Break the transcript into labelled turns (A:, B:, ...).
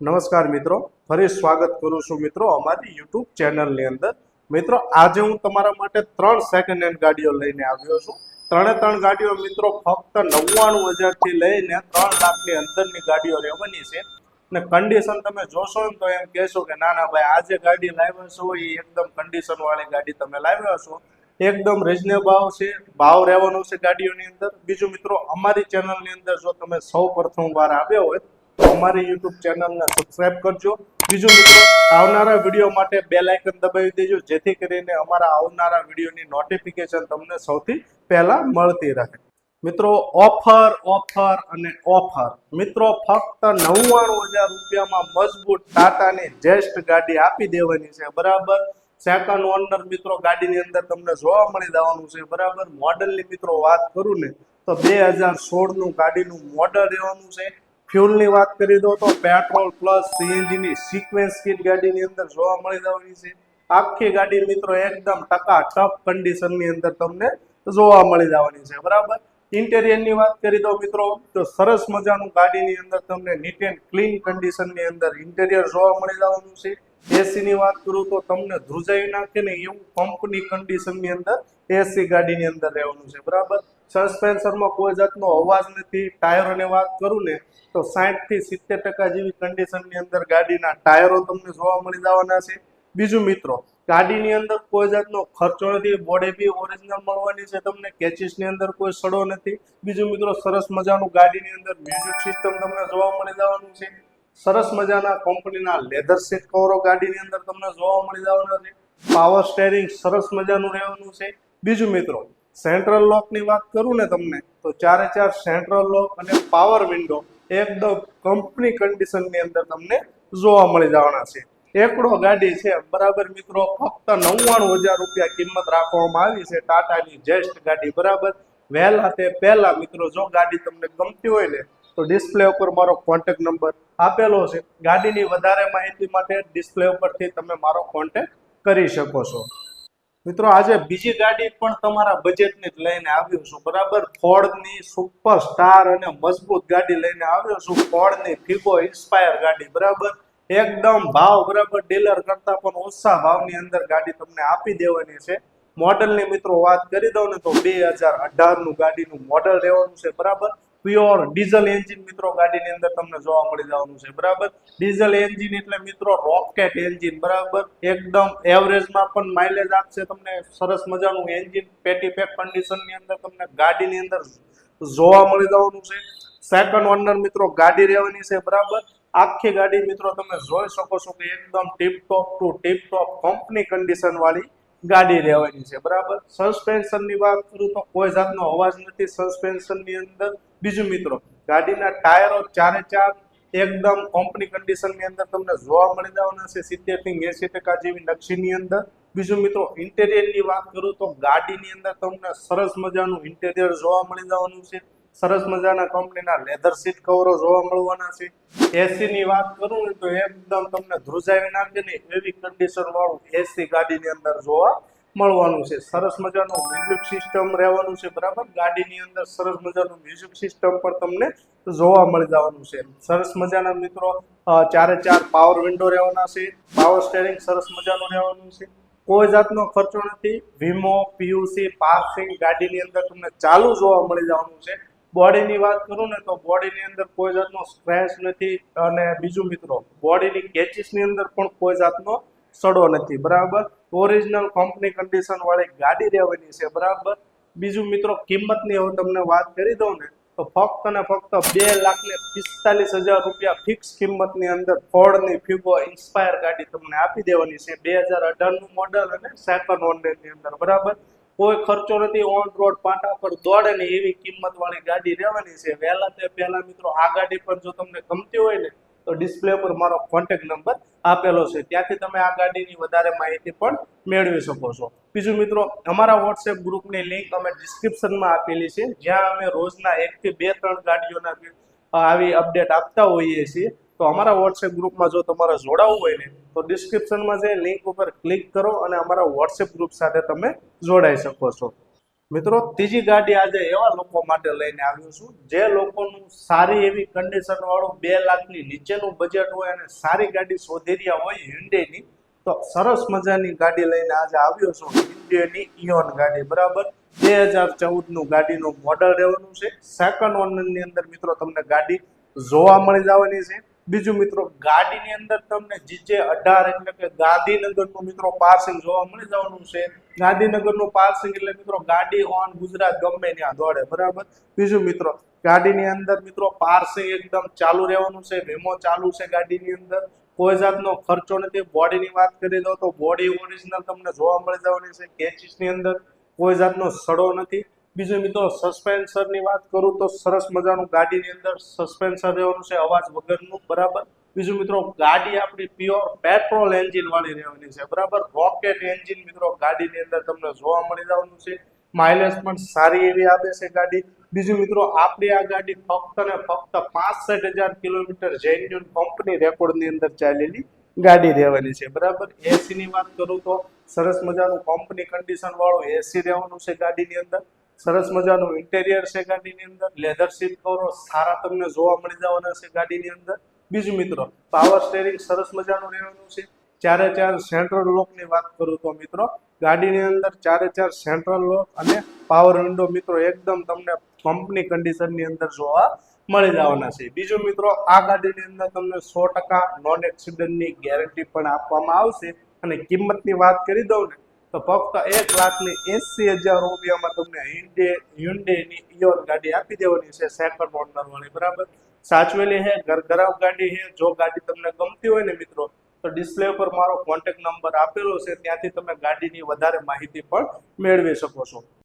A: નમસ્કાર મિત્રો. ફરી સ્વાગત કરું છું મિત્રો અમારી યુટ્યુબ ચેનલની અંદર. મિત્રો, આજે હું તમારા માટે ત્રણ સેકન્ડ હેન્ડ ગાડીઓ લઈને આવ્યો છું. ત્રણે ત્રણ ગાડીઓ મિત્રો ફક્ત નવ્વાણું હજારથી લઈને ત્રણ લાખની અંદરની ગાડીઓ રહેવાની છે. અને કન્ડિશન તમે જોશો ને તો એમ કહેશો કે ના ના, ભાઈ, આ જે ગાડી લાવ્યા છો એ એકદમ કન્ડિશનવાળી ગાડી તમે લાવ્યા છો. એકદમ રિઝનેબલ ભાવ છે. ભાવ રહેવાનો છે ગાડીઓની અંદર. બીજું મિત્રો, અમારી ચેનલની અંદર જો તમે સૌ પ્રથમ વાર આવ્યા હોય તો અમારી યુટ્યુબ ચેનલને સબસ્ક્રાઇબ કરજો. બીજું મિત્રો, આવનારા વીડિયો માટે બે લાઇકન દબાવી દેજો, જેથી કરીને અમારા આવનારા વિડીયોની નોટિફિકેશન તમને સૌથી પહેલા મળતી રહે. મિત્રો ઓફર ઓફર અને ઓફર મિત્રો, ફક્ત નવ્વાણું હજાર રૂપિયામાં મજબૂત ટાટાની જેસ્ટ ગાડી આપી દેવાની છે. બરાબર? સેકન્ડ ઓનર મિત્રો, ગાડીની અંદર તમને જોવા મળી જવાનું છે. બરાબર? મોડલની મિત્રો વાત કરું ને, તો બે હજાર સોળનું ગાડીનું મોડલ રહેવાનું છે. ફ્યુલની વાત કરી દો તો પેટ્રોલ પ્લસ સીએનજીની સિક્વેન્સ કીટ ગાડીની અંદર જોવા મળી જવાની છે. આખી ગાડી મિત્રો એકદમ ટકા ટપ કન્ડિશનની અંદર તમને જોવા મળી જવાની છે. બરાબર? ઇન્ટેરિયરની વાત કરી દો મિત્રો, તો સરસ મજાનું ગાડીની અંદર તમને નીટ એન્ડ ક્લીન કન્ડિશનની અંદર ઇન્ટેરિયર જોવા મળી જવાનું છે. એસીની વાત કરું તો તમને ધ્રુજાવી નાખે ને એવું કંપની કન્ડિશનની અંદર એસી ગાડીની અંદર રહેવાનું છે. બરાબર? સસ્પેન્શનમાં કોઈ જાતનો અવાજ નથી, ટાયરોની વાત કરું ને, તો સાઠથી સિત્તેર ટકા જેવી કન્ડિશનની અંદર ગાડીના ટાયરો તમને જોવા મળી જવાના છે. બીજું મિત્રો, ગાડીની અંદર કોઈ જાતનો ખર્ચો નથી બોડી બી ઓરિજિનલ મળવાની છે, તમને કેચીસની અંદર કોઈ સડો નથી. બીજું મિત્રો, સરસ મજાનું ગાડીની અંદર મ્યુઝિક સિસ્ટમ તમને જોવા મળી જવાનું છે. સરસ મજાના કંપનીના લેધર સીટ કવરો ગાડીની અંદર તમને જોવા મળી જવાના છે. પાવર સ્ટેરિંગ સરસ મજાનું રહેવાનું છે. બીજું મિત્રો સેન્ટ્રલ લોકની વાત કરું ને તમને, તો ચારે ચાર સેન્ટ્રલ લોક અને પાવર વિન્ડો એકદમ કંપની કન્ડિશનની અંદર તમને જોવા મળી જવાના છે. એકડો ગાડી છે, બરાબર મિત્રો, ફક્ત નવ્વાણું હજાર રૂપિયા કિંમત રાખવામાં આવી છે, ટાટાની જેસ્ટ ગાડી, બરાબર? વહેલા તે પહેલા મિત્રો, જો ગાડી તમને ગમતી હોય ને, તો ડિસ્પ્લે ઉપર મારો કોન્ટેક્ટ નંબર આપેલો છે. ગાડીની વધારે માહિતી માટે ડિસ્પ્લે ઉપરથી તમે મારો કોન્ટેક્ટ કરી શકો છો. મિત્રો, આજે બીજી ગાડી પણ તમારા બજેટની લઈને આવ્યો છું. બરાબર? ફોર્ડની સુપર સ્ટાર અને મજબૂત ગાડી લઈને આવ્યો છું. ફોર્ડની ફિગો ઇન્સ્પાયર ગાડી, બરાબર? એકદમ ભાવ, બરાબર? ડીલર કરતા પણ ઓછા ભાવની અંદર ગાડી તમને આપી દેવાની છે. મોડલની મિત્રો વાત કરી દઉં ને તો બે હજાર અઢારનું ગાડીનું મોડલ રહેવાનું છે, બરાબર? પ્યોર ડીઝલ એન્જિન મિત્રો ગાડીની અંદર તમને જોવા મળી જવાનું છે. બરાબર? ડીઝલ એન્જિન એટલે મિત્રો રોકેટ એન્જિન, બરાબર? એકદમ એવરેજમાં પણ માઇલેજ આપશે તમને, સરસ મજાનું એન્જિન, પેટી પેક કન્ડિશનની અંદર તમને ગાડીની અંદર જોવા મળી જવાનું છે. સેકન્ડ ઓનર મિત્રો, ગાડી રહેવાની છે, બરાબર? આખી ગાડી મિત્રો તમે જોઈ શકો છો કે એકદમ tip top to tip top company condition વાળી ગાડી રહેવાની છે, બરાબર? સસ્પેન્શનની વાત કરું તો કોઈ જાતનો અવાજ નથી. સસ્પેન્શનની અંદર બીજું મિત્રો, ગાડીના ટાયરો ચારે ચાર એકદમ કંપની કન્ડિશનની અંદર તમને જોવા મળી જવાના છે. સિત્તેરથી એસી ટકા જેવી નકશીની અંદર. બીજું મિત્રો ઇન્ટેરિયરની વાત કરું તો ગાડીની અંદર તમને સરસ મજાનું ઇન્ટેરિયર જોવા મળી જવાનું છે. સરસ મજાના કંપનીના લેધર સીટ કવરો જોવા મળવાના છે. એસી ની વાત કરું ને તો એકદમ તમને ધ્રુજાવી નાખે ને એવી કન્ડિશન વાળું એસી ગાડીની અંદર જોવા મળવાનું છે. સરસ મજાનું મ્યુઝિક સિસ્ટમ રહેવાનું છે, બરાબર? ગાડીની અંદર સરસ મજાનું મ્યુઝિક સિસ્ટમ પણ તમને જોવા મળી જવાનું છે. સરસ મજાના મિત્રો ચારે ચાર પાવર વિન્ડો રહેવાના છે. પાવર સ્ટેરિંગ સરસ મજાનું રહેવાનું છે. કોઈ જાતનો ખર્ચો નથી. વીમો પીયુસી પાર્કિંગ ગાડીની અંદર તમને ચાલુ જોવા મળી જવાનું છે. બોડીની વાત કરું ને તો બોડીની અંદર કોઈ જાતનો સ્ક્રેચ નથી અને બીજું મિત્રો, બોડીની કેચીસની અંદર પણ કોઈ જાતનો સડો નથી, બરાબર? ઓરિજિનલ કંપની કન્ડિશન વાળી ગાડી રહેવાની છે, બરાબર? બીજું મિત્રો, કિંમતની હું તમને વાત કરી દઉં ને, તો ફક્ત ને ફક્ત બે લાખ ને પિસ્તાલીસ હજાર રૂપિયા ફિક્સ કિંમતની અંદર ફોર્ડની ફિગો ઇન્સ્પાયર ગાડી તમને આપી દેવાની છે, બે હજાર અઢારનું મોડલ અને સેકન્ડ ઓનરની અંદર, બરાબર? કોઈ ખર્ચો નથી ઓન રોડ પાટા પર દોડે ને એવી કિંમત વાળી ગાડી રહેવાની છે. વહેલા તે પહેલા મિત્રો, આ ગાડી પણ જો તમને ગમતી હોય ને, તો ડિસ્પ્લે પર મારો કોન્ટેક્ટ નંબર આપેલો છે. ત્યાંથી તમે આ ગાડીની વધારે માહિતી પણ મેળવી શકો છો. બીજું મિત્રો, અમારા વોટ્સએપ ગ્રુપની લિંક અમે ડિસ્ક્રિપ્શનમાં આપેલી છે. જ્યાં અમે રોજના એકથી બે, ત્રણ ગાડીઓના આવી અપડેટ આપતા હોઈએ છીએ. તો અમારા વોટ્સએપ ગ્રુપમાં જો તમારે જોડાવવું હોય ને, તો ડિસ્ક્રિપ્શનમાં જે લિંક ઉપર ક્લિક કરો અને અમારા વોટ્સએપ ગ્રુપ સાથે તમે જોડાઈ શકો છો. મિત્રો, ત્રીજી ગાડી આજે એવા લોકો માટે લઈને આવ્યો છું, જે લોકોનું સારી એવી કન્ડિશન વાળું બે લાખની નીચેનું બજેટ હોય અને સારી ગાડી શોધી રહ્યા હોય હિન્ડેની તો સરસ મજાની ગાડી લઈને આજે આવ્યો છું hyundai ઇયોન ગાડી, બરાબર? બે હજાર ચૌદનું ગાડીનું મોડલ રહેવાનું છે. સેકન્ડ ઓનરની અંદર મિત્રો, તમને ગાડી જોવા મળી જવાની છે. બીજું મિત્રો, ગાડીની અંદર તમને જીજે અઢાર એટલે કે ગાંધીનગરનું મિત્રો પાર્સિંગ જોવા મળી જવાનું છે. ગાંધીનગરનું પાર્સિંગ એટલે મિત્રો ગાડી ઓન ગુજરાત ગમે ત્યાં દોડે, બરાબર? બીજું મિત્રો, ગાડીની અંદર મિત્રો પાર્સિંગ એકદમ ચાલુ રહેવાનું છે, વીમો ચાલુ છે ગાડીની અંદર. કોઈ જાતનો ખર્ચો નથી. બોડીની વાત કરી દો તો બોડી ઓરિજિનલ તમને જોવા મળી જવાની છે, કેચીસની અંદર. કોઈ જાતનો સડો નથી. બીજું મિત્રો સસ્પેન્સરની વાત કરું તો સરસ મજાનું ગાડીની અંદર સસ્પેન્સર રહેવાનું છે, અવાજ વગરનું, બરાબર? બીજું મિત્રો, ગાડી આપણી પ્યોર પેટ્રોલ એન્જિન વાળી રહેવાની છે, બરાબર? રોકેટ એન્જિન મિત્રો, ગાડીની અંદર તમને જોવા મળી જવાનું છે. માઇલેજ પણ સારી એવી આવે છે ગાડી. બીજું મિત્રો, આપણી આ ગાડી ફક્ત ને ફક્ત પાસઠ હજાર કિલોમીટર જેન્યુન કંપની રેકોર્ડની અંદર ચાલેલી ગાડી રહેવાની છે, બરાબર? એસી ની વાત કરું તો સરસ મજાનું કંપની કન્ડિશન વાળું એસી રહેવાનું છે ગાડીની અંદર. સરસ મજાનું ઇન્ટેરિયર છે ગાડીની અંદર. લેધર સીટ કવરો સારા તમને જોવા મળી જવાના છે ગાડીની અંદર. બીજું મિત્રો પાવર સ્ટેરિંગ સરસ મજાનું રહેવાનું છે. ચારે ચાર સેન્ટ્રલ લોકની વાત કરું તો મિત્રો, ગાડીની અંદર ચારે ચાર સેન્ટ્રલ લોક અને પાવર વિન્ડો મિત્રો એકદમ તમને કંપની કન્ડિશનની અંદર જોવા મળી જવાના છે. બીજું મિત્રો, આ ગાડીની અંદર તમને સો ટકા નોન એક્સિડન્ટની ગેરંટી પણ આપવામાં આવશે. અને કિંમતની વાત કરી દઉં ને તો ફક્ત એક લાખની એસી હજાર રૂપિયામાં તમને હિન્ડે હ્યુન્ડેની ઇયોન ગાડી આપી દેવાની છે સેકન્ડ ઓનર વાળી, બરાબર? સાચવેલી હે ઘર ઘરાવ ગાડી હે જો ગાડી તમને ગમતી હોય ને મિત્રો, તો ડિસ્પ્લે પર મારો કોન્ટેક્ટ નંબર આપેલો છે, ત્યાંથી તમે ગાડીની વધારે માહિતી પણ મેળવી શકો છો.